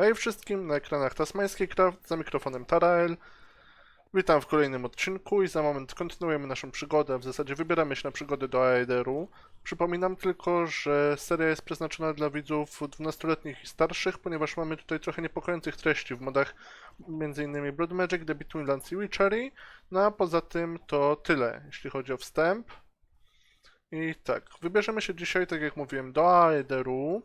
Hej wszystkim, na ekranach Tasmański Craft, za mikrofonem Tarael. Witam w kolejnym odcinku i za moment kontynuujemy naszą przygodę, w zasadzie wybieramy się na przygodę do Aederu. Przypominam tylko, że seria jest przeznaczona dla widzów 12-letnich i starszych, ponieważ mamy tutaj trochę niepokojących treści w modach m.in. Blood Magic, The Between Lands i Witchery. No a poza tym to tyle, jeśli chodzi o wstęp. I tak, wybierzemy się dzisiaj, tak jak mówiłem, do Aederu.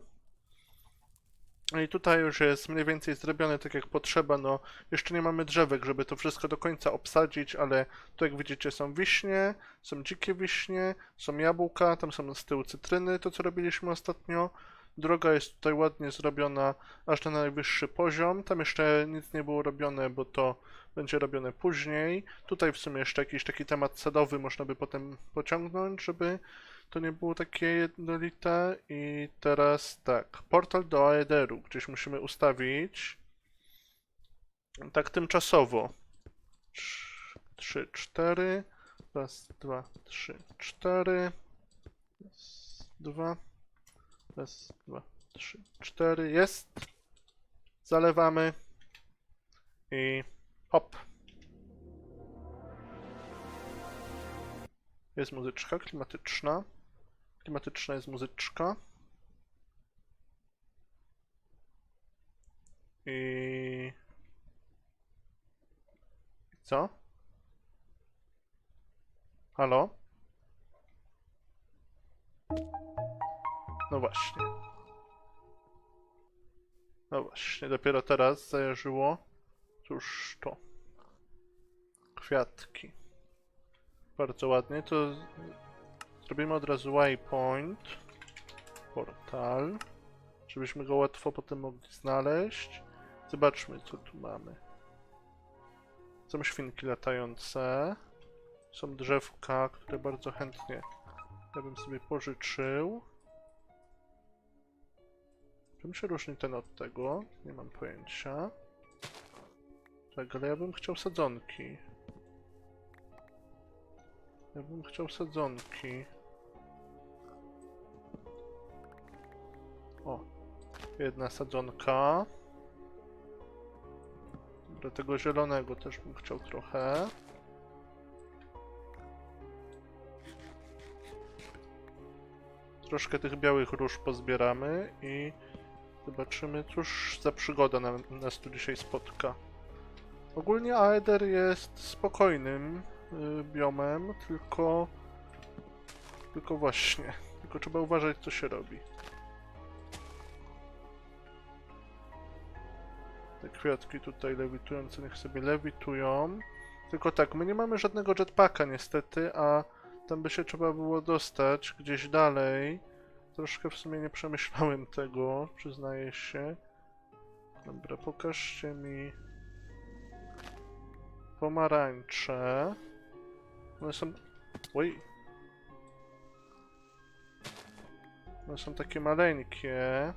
No i tutaj już jest mniej więcej zrobione tak jak potrzeba, no jeszcze nie mamy drzewek, żeby to wszystko do końca obsadzić, ale tu jak widzicie są wiśnie, są dzikie wiśnie, są jabłka, tam są z tyłu cytryny, to co robiliśmy ostatnio. Droga jest tutaj ładnie zrobiona aż na najwyższy poziom, tam jeszcze nic nie było robione, bo to będzie robione później. Tutaj w sumie jeszcze jakiś taki temat sadowy można by potem pociągnąć, żeby to nie było takie jednolite. I teraz tak, portal do Aederu gdzieś musimy ustawić. Tak tymczasowo. Trz- Trzy, cztery. Raz, dwa, trzy, cztery. Raz, dwa. Raz, dwa, trzy, cztery. Jest. Zalewamy. I hop. Jest muzyczka klimatyczna. Klimatyczna jest muzyczka. I... Co? Halo? No właśnie. No właśnie, dopiero teraz zajarzyło. Cóż to? Kwiatki. Bardzo ładnie, to zrobimy od razu waypoint. Portal. Żebyśmy go łatwo potem mogli znaleźć. Zobaczmy, co tu mamy. Są świnki latające. Są drzewka, które bardzo chętnie ja bym sobie pożyczył. Czym się różni ten od tego? Nie mam pojęcia. Tak, ale ja bym chciał sadzonki. Ja bym chciał sadzonki. Jedna sadzonka. Do tego zielonego też bym chciał trochę. Troszkę tych białych róż pozbieramy i zobaczymy, cóż za przygoda nam, nas tu dzisiaj spotka. Ogólnie Aeder jest spokojnym y, biomem, tylko... Tylko właśnie. Tylko trzeba uważać, co się robi. Te kwiatki tutaj lewitujące, niech sobie lewitują. Tylko tak, my nie mamy żadnego jetpacka niestety, a tam by się trzeba było dostać gdzieś dalej. Troszkę w sumie nie przemyślałem tego, przyznaję się. Dobra, pokażcie mi pomarańcze. One są... Oj. One są takie maleńkie.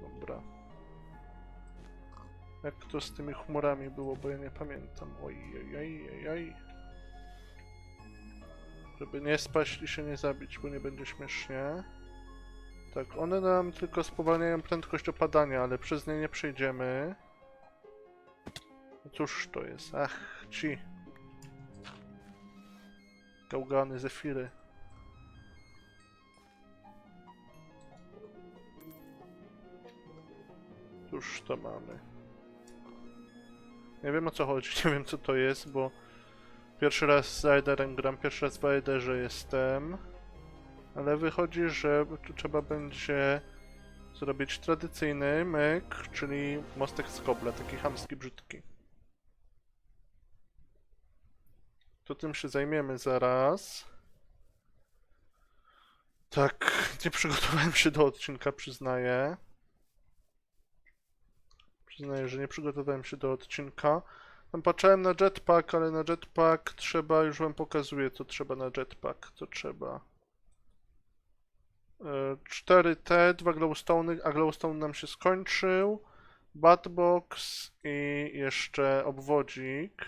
Dobra. Jak to z tymi chmurami było, bo ja nie pamiętam. Oj, oj, oj, oj. Żeby nie spaść i się nie zabić, bo nie będzie śmiesznie. Tak, one nam tylko spowalniają prędkość opadania, ale przez nie nie przejdziemy. Cóż to jest? Ach, ci. Gałgany, zefiry. Cóż to mamy? Nie wiem o co chodzi, nie wiem co to jest, bo pierwszy raz z Aiderem gram, pierwszy raz w Aiderze jestem. Ale wychodzi, że tu trzeba będzie zrobić tradycyjny myk, czyli mostek z kobla, taki chamski, brzydki. To tym się zajmiemy zaraz. Tak, nie przygotowałem się do odcinka, przyznaję. Przyznaję, że nie przygotowałem się do odcinka. Tam patrzyłem na jetpack, ale na jetpack trzeba, już wam pokazuję, co trzeba na jetpack. Co trzeba. E, 4T, dwa glowstone, a glowstone nam się skończył. Batbox i jeszcze obwodzik.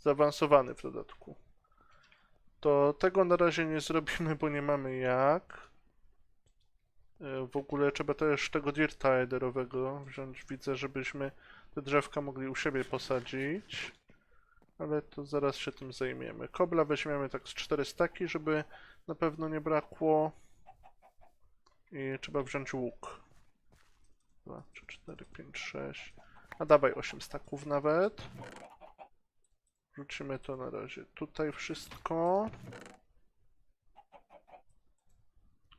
Zaawansowany w dodatku. To tego na razie nie zrobimy, bo nie mamy jak. E, W ogóle trzeba też tego dirta ederowego wziąć. Widzę, żebyśmy te drzewka mogli u siebie posadzić. Ale to zaraz się tym zajmiemy. Kobla weźmiemy tak z 4 staki, żeby na pewno nie brakło. I trzeba wziąć łuk. 2, 3, 4, 5, 6. A dawaj 8 staków nawet. Wrzucimy to na razie tutaj wszystko.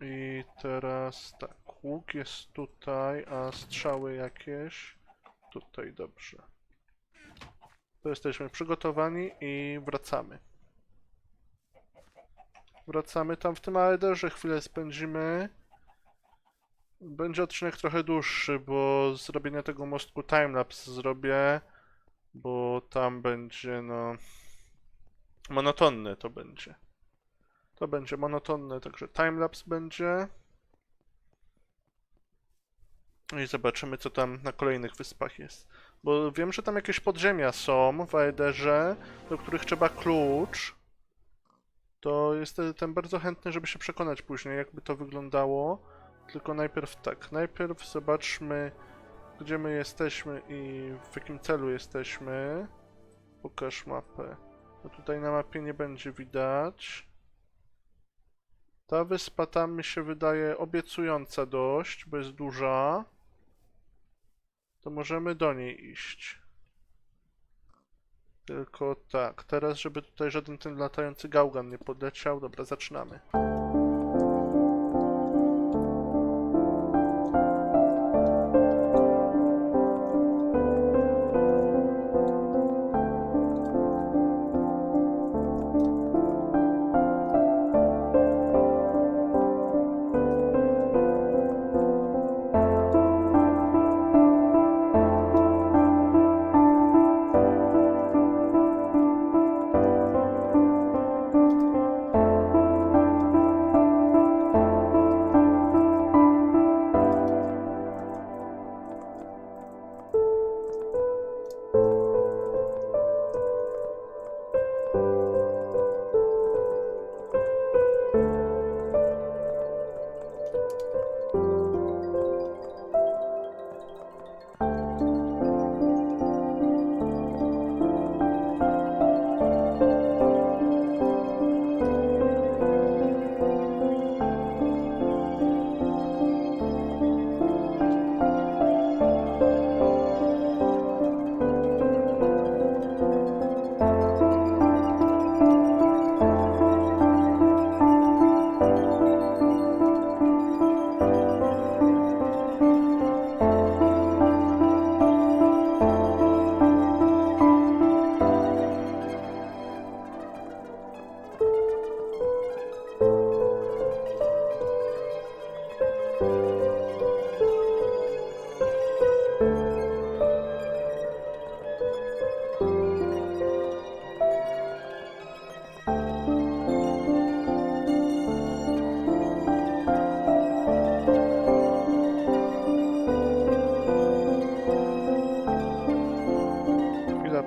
I teraz tak, łuk jest tutaj, a strzały jakieś tutaj, dobrze. To jesteśmy przygotowani i wracamy. Wracamy tam w tym Aederze, chwilę spędzimy. Będzie odcinek trochę dłuższy, bo zrobienia tego mostku timelapse zrobię, bo tam będzie, no, monotonne to będzie. To będzie monotonne, także timelapse będzie. I zobaczymy, co tam na kolejnych wyspach jest. Bo wiem, że tam jakieś podziemia są w Aederze, do których trzeba klucz. To jestem bardzo chętny, żeby się przekonać później, jakby to wyglądało. Tylko najpierw tak, najpierw zobaczmy, gdzie my jesteśmy i w jakim celu jesteśmy. Pokaż mapę. No tutaj na mapie nie będzie widać. Ta wyspa tam mi się wydaje obiecująca dość, bo jest duża. To możemy do niej iść. Tylko tak, teraz żeby tutaj żaden ten latający gałgan nie podleciał. Dobra, zaczynamy.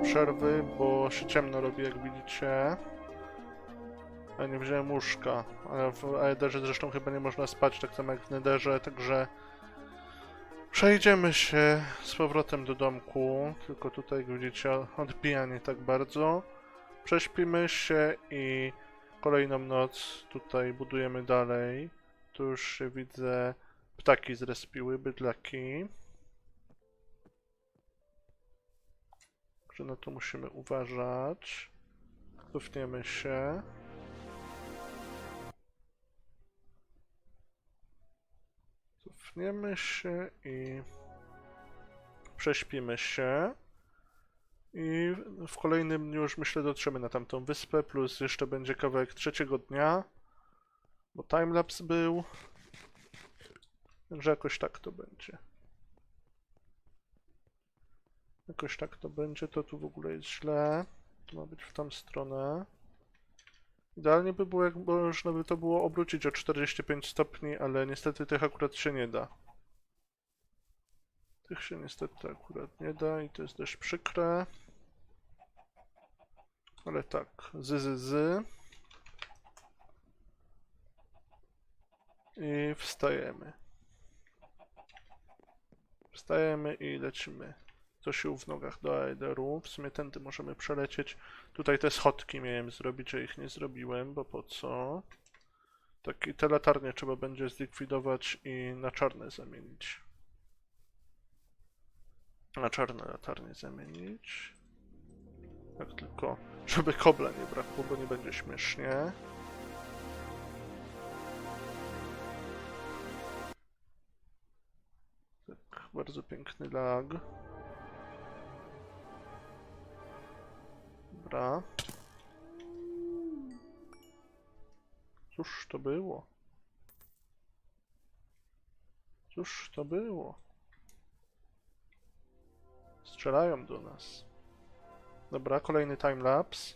Przerwy, bo się ciemno robi, jak widzicie. Ja nie wziąłem łóżka, ale w Aederze zresztą chyba nie można spać, tak samo jak w Nederze, także przejdziemy się z powrotem do domku, tylko tutaj, jak widzicie, odbija nie tak bardzo. Prześpimy się i kolejną noc tutaj budujemy dalej. Tu już widzę, ptaki zrespiły, bydlaki. Że na to musimy uważać. Cofniemy się. Cofniemy się i prześpimy się. I w kolejnym dniu już myślę dotrzemy na tamtą wyspę, plus jeszcze będzie kawałek trzeciego dnia, bo timelapse był. Także jakoś tak to będzie. Jakoś tak to będzie, to tu w ogóle jest źle. To ma być w tą stronę. Idealnie by było, jak można by to było obrócić o 45 stopni, ale niestety tych akurat się nie da. Tych się niestety akurat nie da i to jest dość przykre. Ale tak, zy, zy, zy. I wstajemy. Wstajemy i lecimy. Co sił w nogach do Aederu. W sumie tędy możemy przelecieć. Tutaj te schodki miałem zrobić, a ich nie zrobiłem, bo po co? Tak, i te latarnie trzeba będzie zlikwidować i na czarne zamienić. Na czarne latarnie zamienić. Tak tylko, żeby kobla nie brakło, bo nie będzie śmiesznie. Tak, bardzo piękny lag. Dobra. Cóż to było? Cóż to było? Strzelają do nas. Dobra, kolejny timelapse.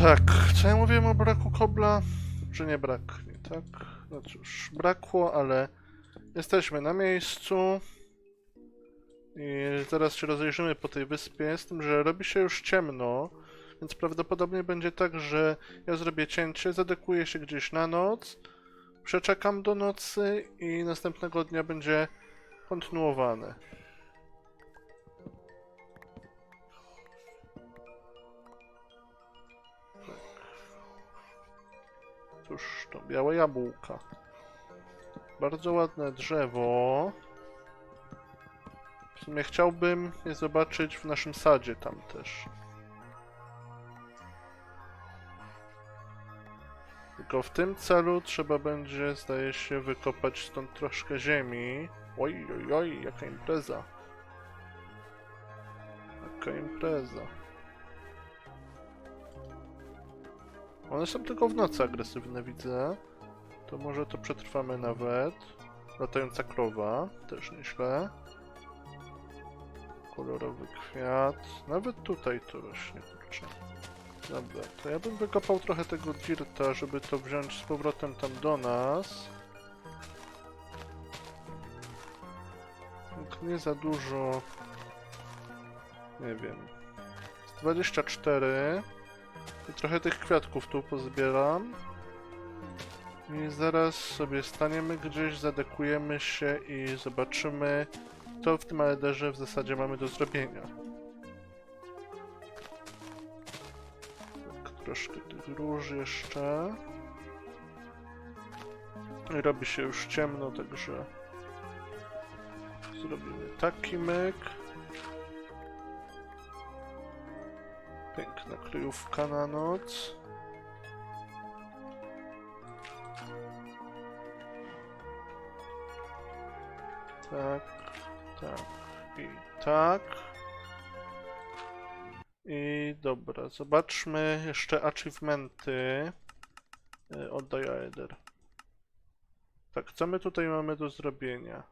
Tak, co ja mówiłem o braku kobla? Że nie braknie, tak? No cóż, brakło, ale jesteśmy na miejscu. I zaraz się rozejrzymy po tej wyspie, z tym, że robi się już ciemno, więc prawdopodobnie będzie tak, że ja zrobię cięcie, zadekuję się gdzieś na noc, przeczekam do nocy i następnego dnia będzie kontynuowane. Cóż to, białe jabłka. Bardzo ładne drzewo. sumie chciałbym je zobaczyć w naszym sadzie tam też. Tylko w tym celu trzeba będzie, zdaje się, wykopać stąd troszkę ziemi. Oj, oj, oj, jaka impreza. Jaka impreza. One są tylko w nocy agresywne, widzę. To może to przetrwamy nawet. Latająca krowa, też nieźle. Kolorowy kwiat. Nawet tutaj to rośnie, kurczę. Dobra, to ja bym wykopał trochę tego dirta, żeby to wziąć z powrotem tam do nas. Tak nie za dużo. Nie wiem. Z 24. I trochę tych kwiatków tu pozbieram. I zaraz sobie staniemy gdzieś, zadekujemy się i zobaczymy, co w tym Aederze w zasadzie mamy do zrobienia. Tak, troszkę tych róż jeszcze. I robi się już ciemno, także zrobimy taki myk. Piękna kryjówka na noc. Tak, tak i tak. I dobra, zobaczmy jeszcze achievementy. Y, Oddaj Aether. Tak, co my tutaj mamy do zrobienia?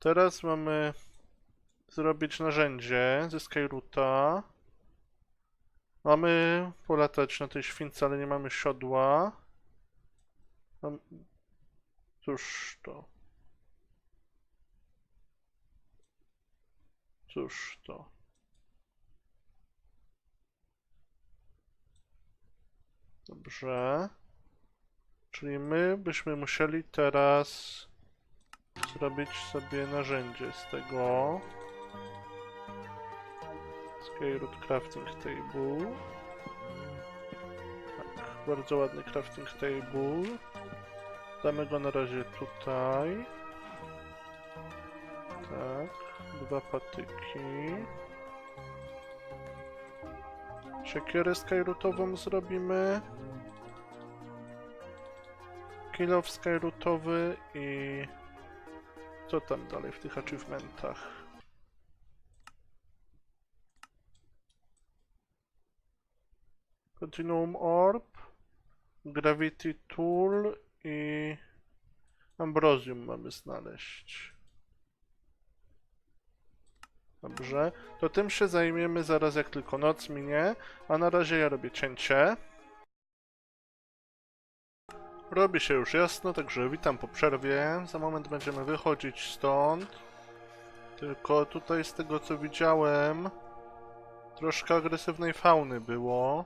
Teraz mamy zrobić narzędzie, zyskaj ruta. Mamy polatać na tej śwince, ale nie mamy siodła. Mam... Cóż to? Cóż to? Dobrze. Czyli my byśmy musieli teraz zrobić sobie narzędzie z tego. Skyroot Crafting Table. Tak, bardzo ładny crafting table. Damy go na razie tutaj. Tak, dwa patyki. Siekierę skyrootową zrobimy. Kill off skyrootowy i... Co tam dalej w tych achievementach? Continuum Orb, Gravity Tool i Ambrosium mamy znaleźć. Dobrze, to tym się zajmiemy zaraz jak tylko noc minie, a na razie ja robię cięcie. Robi się już jasno, także witam po przerwie. Za moment będziemy wychodzić stąd. Tylko tutaj z tego co widziałem, troszkę agresywnej fauny było.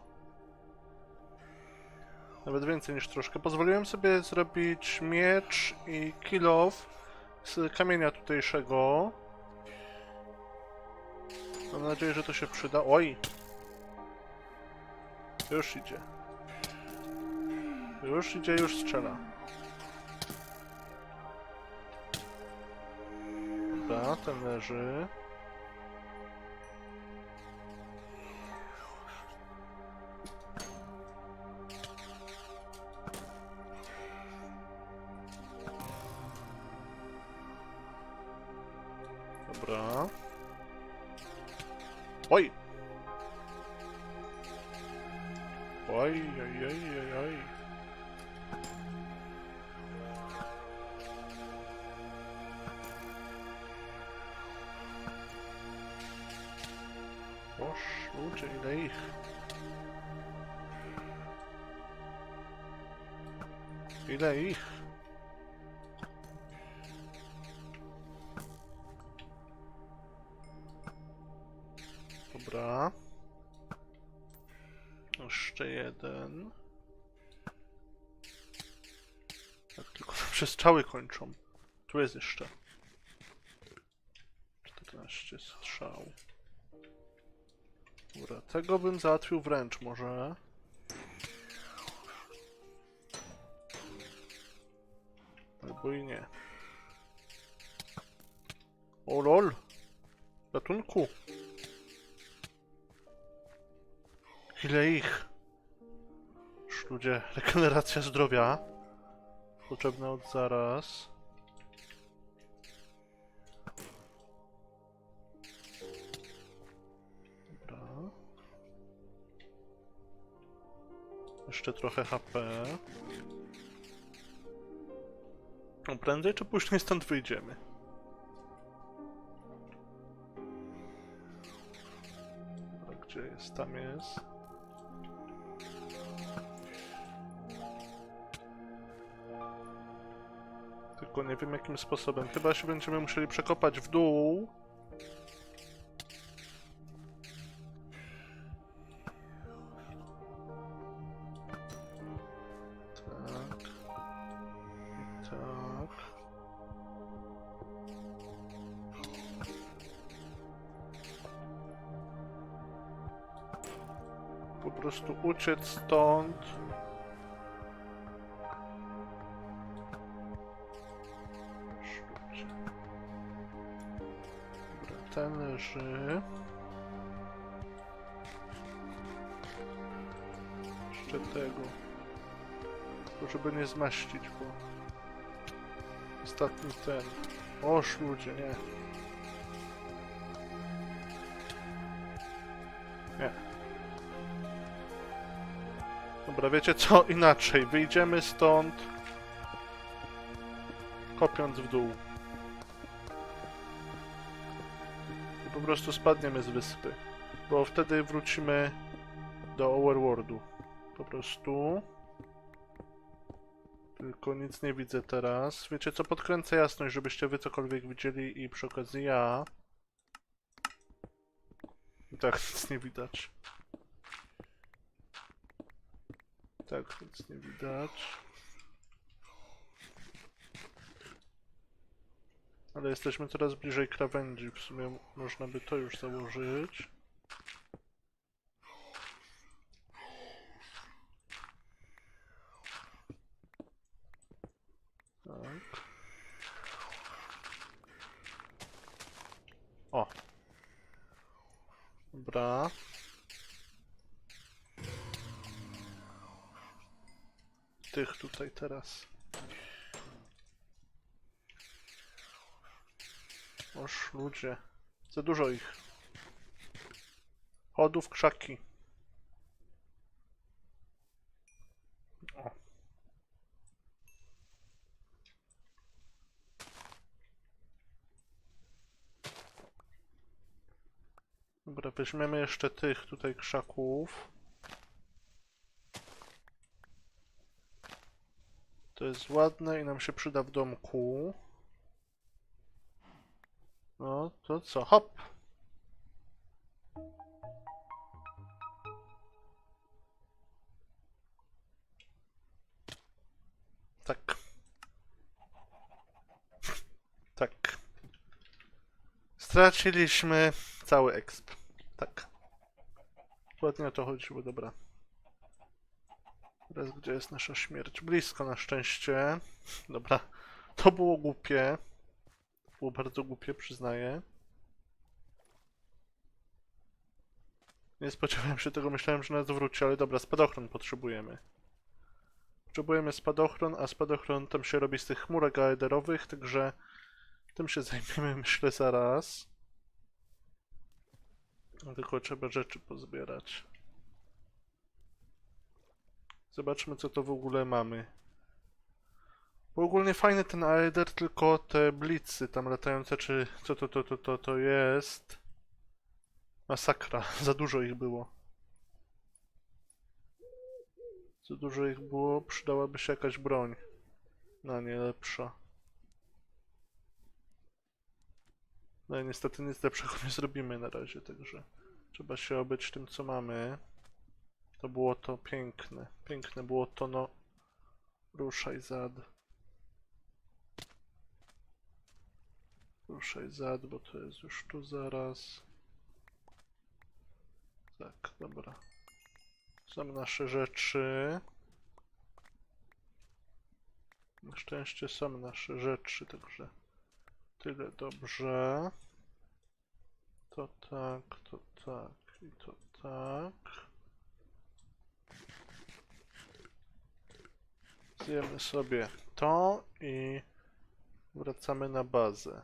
Nawet więcej niż troszkę. Pozwoliłem sobie zrobić miecz i kill off z kamienia tutejszego. Mam nadzieję, że to się przyda. Oj! Już idzie. Już idzie, już strzela. Dobra, ten leży. Ludzie, ile ich? Ile ich? Dobra. Jeszcze jeden. Tak, tylko się strzały kończą. Tu jest jeszcze. 14 strzał. Dobra, tego bym załatwił wręcz może. Spokojnie. O lol! Ratunku! Ile ich? Już ludzie, regeneracja zdrowia. Potrzebna od zaraz. Jeszcze trochę HP. No prędzej czy później stąd wyjdziemy? A gdzie jest? Tam jest. Tylko nie wiem jakim sposobem. Chyba się będziemy musieli przekopać w dół. Prostu uciec stąd. Ten leży. Jeszcze tego. Żeby nie zmaścić, bo... Ostatni ten. Oż ludzie. Nie. Dobra, wiecie co? Inaczej. Wyjdziemy stąd. Kopiąc w dół. I po prostu spadniemy z wyspy. Bo wtedy wrócimy do Overworldu. Po prostu. Tylko nic nie widzę teraz. Wiecie co? Podkręcę jasność, żebyście wy cokolwiek widzieli i przy okazji ja. I tak nic nie widać. Tak, nic nie widać. Ale jesteśmy coraz bliżej krawędzi. W sumie można by to już założyć. Tak. O. Dobra. Tych tutaj teraz. Oż ludzie. Za dużo ich. Chodów, krzaki. O. Dobra, weźmiemy jeszcze tych tutaj krzaków. To jest ładne i nam się przyda w domku. No, to co? Hop! Tak. Tak. Straciliśmy cały exp. Tak. Ładnie o to chodziło, dobra. Teraz gdzie jest nasza śmierć? Blisko na szczęście. Dobra. To było głupie. Było bardzo głupie, przyznaję. Nie spodziewałem się tego, myślałem, że nas wróci, ale dobra, spadochron potrzebujemy. Potrzebujemy spadochron, a spadochron tam się robi z tych chmurek aederowych, także tym się zajmiemy, myślę, zaraz. Tylko trzeba rzeczy pozbierać. Zobaczmy, co to w ogóle mamy. Bo ogólnie fajny ten Aeder, tylko te blicy tam latające, czy co to, to, to, to, to jest. Masakra, za dużo ich było. Za dużo ich było, przydałaby się jakaś broń. No nie lepsza. No i niestety nic lepszego nie zrobimy na razie, także trzeba się obyć tym co mamy. To było to piękne. Piękne było to, no. Ruszaj zad. Ruszaj zad, bo to jest już tu zaraz. Tak, dobra. Są nasze rzeczy. Na szczęście są nasze rzeczy, także tyle dobrze. To tak, to tak i to tak. Zjemy sobie to i wracamy na bazę.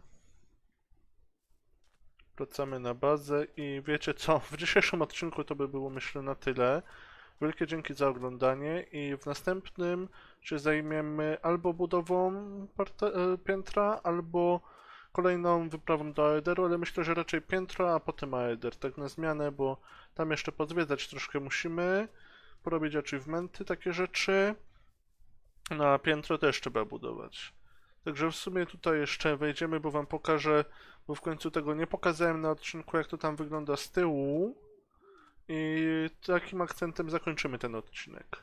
Wracamy na bazę i wiecie co? W dzisiejszym odcinku to by było myślę na tyle. Wielkie dzięki za oglądanie i w następnym się zajmiemy albo budową e, piętra, albo kolejną wyprawą do Aederu, ale myślę, że raczej piętro, a potem Aeder, tak na zmianę, bo tam jeszcze pozwiedzać troszkę musimy, porobić achievementy, takie rzeczy. Na piętro też trzeba budować. Także w sumie tutaj jeszcze wejdziemy, bo wam pokażę, bo w końcu tego nie pokazałem na odcinku, jak to tam wygląda z tyłu. I takim akcentem zakończymy ten odcinek.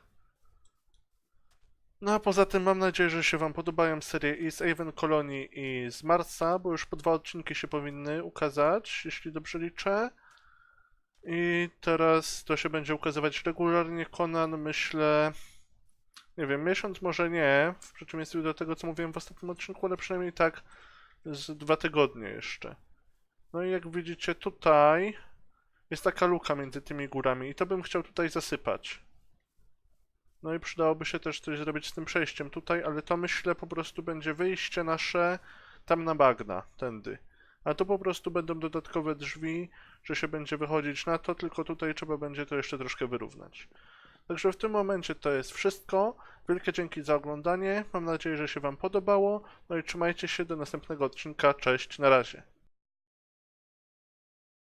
No a poza tym mam nadzieję, że się Wam podobają serie i z Avon Colony i z Marsa, bo już po dwa odcinki się powinny ukazać, jeśli dobrze liczę. I teraz to się będzie ukazywać regularnie. Conan, myślę, nie wiem, miesiąc może nie, w przeciwieństwie do tego, co mówiłem w ostatnim odcinku, ale przynajmniej tak z dwa tygodnie jeszcze. No i jak widzicie tutaj jest taka luka między tymi górami i to bym chciał tutaj zasypać. No i przydałoby się też coś zrobić z tym przejściem tutaj, ale to myślę po prostu będzie wyjście nasze tam na bagna, tędy. A to po prostu będą dodatkowe drzwi, że się będzie wychodzić na to, tylko tutaj trzeba będzie to jeszcze troszkę wyrównać. Także w tym momencie to jest wszystko. Wielkie dzięki za oglądanie. Mam nadzieję, że się Wam podobało. No i trzymajcie się do następnego odcinka. Cześć, na razie.